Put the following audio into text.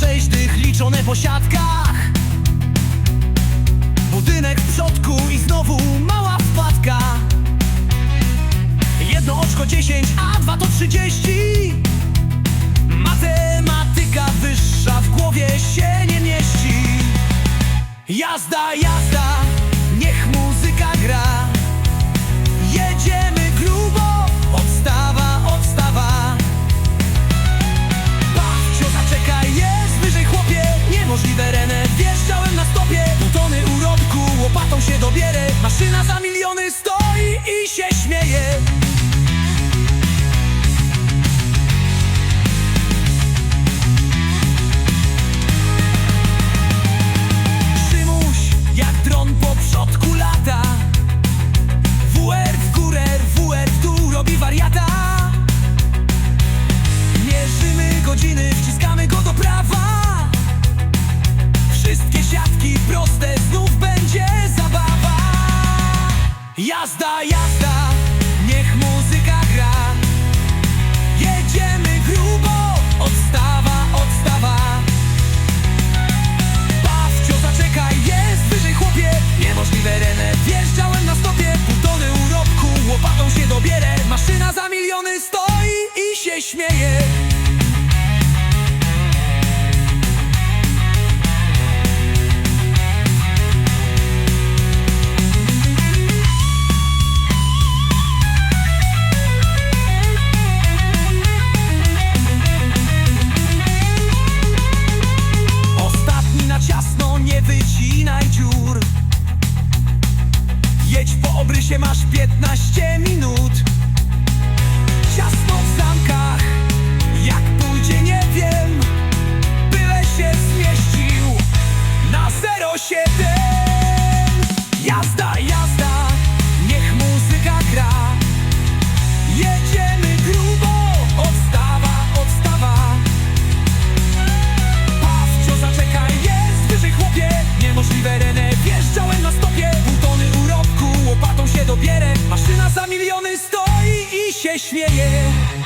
Zabezpieczone po siatkach. Budynek w przodku i znowu mała wpadka. Jedno oczko 10, a dwa to 30 Matematyka wyższa w głowie się nie mieści. Jazda, jazda Maszyna za miliony stoi i się śmieje. Ostatni na ciasno, nie wycinaj dziur. Jedź po obrysie, masz 15 minut. just won't się śmieje.